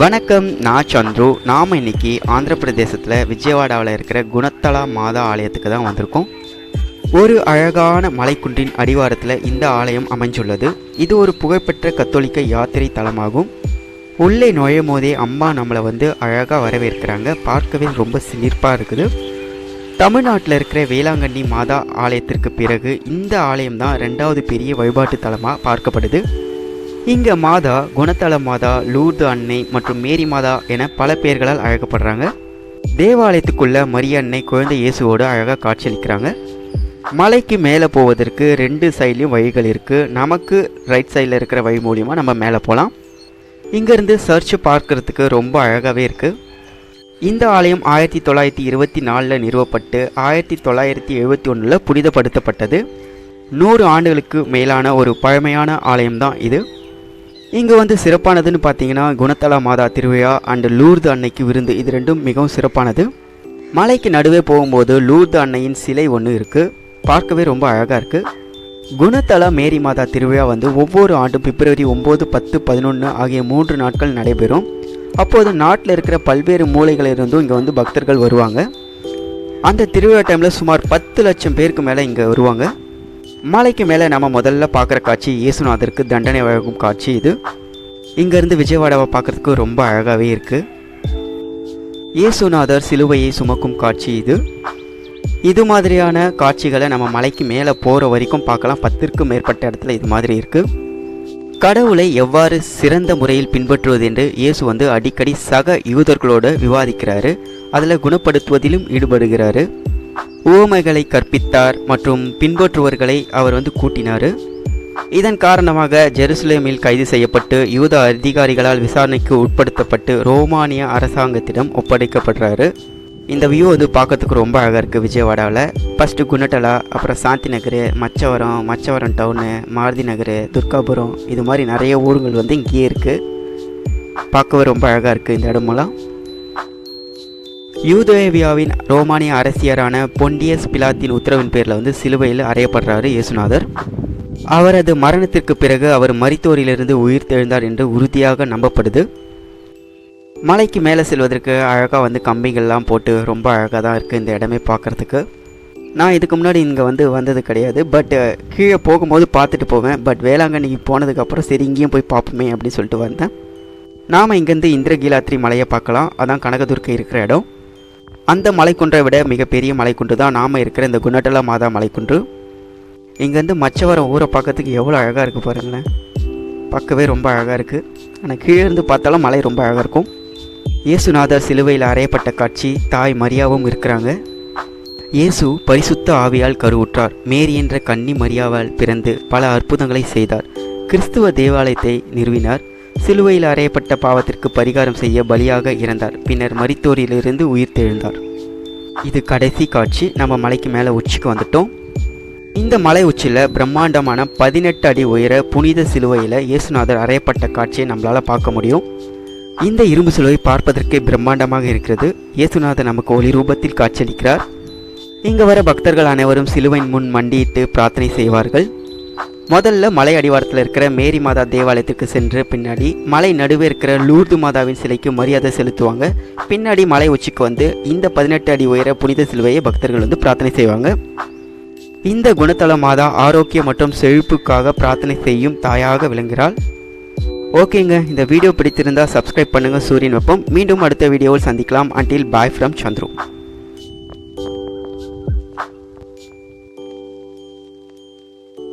வணக்கம் நான் சந்துரு. நாம் இன்னைக்கு ஆந்திர பிரதேசத்தில் விஜயவாடாவில் இருக்கிற குணத்தலா மாதா ஆலயத்துக்கு தான் வந்திருக்கோம். ஒரு அழகான மலைக்குன்றின் அடிவாரத்தில் இந்த ஆலயம் அமைஞ்சுள்ளது. இது ஒரு புகழ்பெற்ற கத்தோலிக்க யாத்திரை தலமாகும். உள்ளே நுழையும் போதே அம்மா நம்மளை வந்து அழகாக வரவேற்கிறாங்க. பார்க்கவே ரொம்ப சிலிர்ப்பாக இருக்குது. தமிழ்நாட்டில் இருக்கிற வேளாங்கண்ணி மாதா ஆலயத்திற்கு பிறகு இந்த ஆலயம் தான் ரெண்டாவது பெரிய வழிபாட்டு தலமாக பார்க்கப்படுது. இங்கே மாதா குணத்தல மாதா லூர்து அன்னை மற்றும் மேரி மாதா என பல பெயர்களால் அழைக்கப்படுறாங்க. தேவாலயத்துக்குள்ள மரியன்னை குழந்தை இயேசுவோடு அழகாக காட்சியளிக்கிறாங்க. மலைக்கு மேலே போவதற்கு ரெண்டு சைட்லேயும் வழிகள் இருக்குது நமக்கு ரைட் சைடில் இருக்கிற வழி மூலியமாக நம்ம மேலே போகலாம் இங்கேருந்து சர்ச் பார்க்கறதுக்கு ரொம்ப அழகாகவே இருக்குது இந்த ஆலயம் ஆயிரத்தி தொள்ளாயிரத்தி இருபத்தி நாலில் நிறுவப்பட்டு ஆயிரத்தி தொள்ளாயிரத்தி எழுபத்தி ஒன்றில் புனிதப்படுத்தப்பட்டது. நூறு ஆண்டுகளுக்கு மேலான ஒரு பழமையான ஆலயம்தான் இது. இங்கே வந்து சிறப்பானதுன்னு பார்த்தீங்கன்னா குணத்தலா மாதா திருவிழா அண்டு லூர்து அன்னைக்கு விருந்து. இது ரெண்டும் மிகவும் சிறப்பானது. மலைக்கு நடுவே போகும்போது லூர்து அன்னையின் சிலை ஒன்று இருக்குது பார்க்கவே ரொம்ப அழகாக இருக்குது குணத்தலா மேரி மாதா திருவிழா வந்து ஒவ்வொரு ஆண்டும் பிப்ரவரி ஒம்பது பத்து பதினொன்று ஆகிய மூன்று நாட்கள் நடைபெறும். அப்போது நாட்டில் இருக்கிற பல்வேறு மூலைகளிலிருந்தும் இங்கே வந்து பக்தர்கள் வருவாங்க. அந்த திருவிழா டைமில் சுமார் பத்து லட்சம் பேருக்கு மேலே இங்கே வருவாங்க. மலைக்கு மேலே நம்ம முதல்ல பார்க்குற காட்சி இயேசுநாதருக்கு தண்டனை வழங்கும் காட்சி இது. இங்கேருந்து விஜயவாடாவை பார்க்குறதுக்கு ரொம்ப அழகாகவே இருக்குது இயேசுநாதர் சிலுவையை சுமக்கும் காட்சி இது. இது மாதிரியான காட்சிகளை நம்ம மலைக்கு மேலே போகிற வரைக்கும் பார்க்கலாம். பத்திற்கும் மேற்பட்ட இடத்துல இது மாதிரி இருக்குது கடவுளை எவ்வாறு சிறந்த முறையில் பின்பற்றுவது என்று இயேசு வந்து அடிக்கடி சக யூதர்களோடு விவாதிக்கிறாரு. அதில் குணப்படுத்துவதிலும் ஈடுபடுகிறாரு. உவமைகளை கற்பித்தார் மற்றும் பின்பற்றுவர்களை அவர் வந்து கூட்டினார். இதன் காரணமாக ஜெருசலேமில் கைது செய்யப்பட்டு யூத அதிகாரிகளால் விசாரணைக்கு உட்படுத்தப்பட்டு ரோமானிய அரசாங்கத்திடம் ஒப்படைக்கப்படுறாரு. இந்த வியூ வந்து பார்க்கறதுக்கு ரொம்ப அழகாக இருக்குது விஜயவாடாவில் ஃபஸ்ட்டு குணட்டலா அப்புறம் சாந்தி நகர் மச்சவரம் மச்சவரம் டவுனு மாருதி நகர் துர்காபுரம் இது மாதிரி நிறைய ஊருங்கள் வந்து இங்கேயே இருக்குது பார்க்கவே ரொம்ப அழகாக இருக்குது இந்த இடமெல்லாம். யூதேவியாவின் ரோமானிய அரசியரான பொண்டியஸ் பிலாத்தின் உத்தரவின் பேரில் வந்து சிலுவையில் அறையப்படுறாரு இயேசுநாதர். அவரது மரணத்திற்கு பிறகு அவர் மரித்தோரிலிருந்து உயிர் தெழுந்தார் என்று உறுதியாக நம்பப்படுது. மலைக்கு மேலே செல்வதற்கு அழகாக வந்து கம்பிகள்லாம் போட்டு ரொம்ப அழகாக தான் இருக்குது இந்த இடமே பார்க்குறதுக்கு. நான் இதுக்கு முன்னாடி இங்கே வந்து வந்தது கிடையாது. பட் கீழே போகும்போது பார்த்துட்டு போவேன். பட் வேளாங்கண்ணிக்கு போனதுக்கப்புறம் சரி இங்கேயும் போய் பார்ப்போமே அப்படின்னு சொல்லிட்டு வந்தேன். நாம் இங்கேருந்து இந்திரகீலாத்ரி மலையை பார்க்கலாம். அதான் கனகதுர்க்கை இருக்கிற இடம். அந்த மலைக்குன்றை விட மிகப்பெரிய மலைக்குன்று தான் நாம் இருக்கிற இந்த குணட்டலா மாதா மலைக்குன்று. இங்கேருந்து மச்சவரம் ஊரை பார்க்கறதுக்கு எவ்வளோ அழகாக இருக்குது பாருங்களேன். பார்க்கவே ரொம்ப அழகாக இருக்குது ஆனால் கீழே இருந்து பார்த்தாலும் மலை ரொம்ப அழகாக இருக்கும். இயேசுநாதர் சிலுவையில் அறையப்பட்ட காட்சி தாய் மரியாவும் இருக்கிறாங்க. இயேசு பரிசுத்த ஆவியால் கருவுற்றார். மேரி என்ற கன்னி மரியாவால் பிறந்து பல அற்புதங்களை செய்தார். கிறிஸ்துவ தேவாலயத்தை நிறுவினார். சிலுவையில் அறையப்பட்ட பாவத்திற்கு பரிகாரம் செய்ய பலியாக இறந்தார். பின்னர் மரித்தோரிலிருந்து உயிர் தெழுந்தார். இது கடைசி காட்சி. நம்ம மலைக்கு மேலே உச்சிக்கு வந்துட்டோம். இந்த மலை உச்சியில் பிரம்மாண்டமான பதினெட்டு அடி உயர புனித சிலுவையில் இயேசுநாதர் அறையப்பட்ட காட்சியை நம்மளால் பார்க்க முடியும். இந்த இரும்பு சிலுவை பார்ப்பதற்கே பிரம்மாண்டமாக இருக்கிறது. இயேசுநாதர் நமக்கு ஒளி ரூபத்தில் காட்சியளிக்கிறார். இங்கே வர பக்தர்கள் அனைவரும் சிலுவையின் முன் மண்டியிட்டு பிரார்த்தனை செய்வார்கள். முதல்ல மலை அடிவாரத்தில் இருக்கிற மேரி மாதா தேவாலயத்துக்கு சென்று பின்னாடி மலை நடுவே இருக்கிற லூர்து மாதாவின் சிலைக்கு மரியாதை செலுத்துவாங்க. பின்னாடி மலை உச்சிக்கு வந்து இந்த பதினெட்டு அடி உயர புனித சிலுவையை பக்தர்கள் வந்து பிரார்த்தனை செய்வாங்க. இந்த குணத்தல மாதா ஆரோக்கியம் மற்றும் செழிப்புக்காக பிரார்த்தனை செய்யும் தாயாக விளங்குகிறாள். ஓகேங்க இந்த வீடியோ பிடித்திருந்தால் சப்ஸ்கிரைப் பண்ணுங்கள் சூரியன் வெப்பம். மீண்டும் அடுத்த வீடியோவில் சந்திக்கலாம். Until bye from Chandru.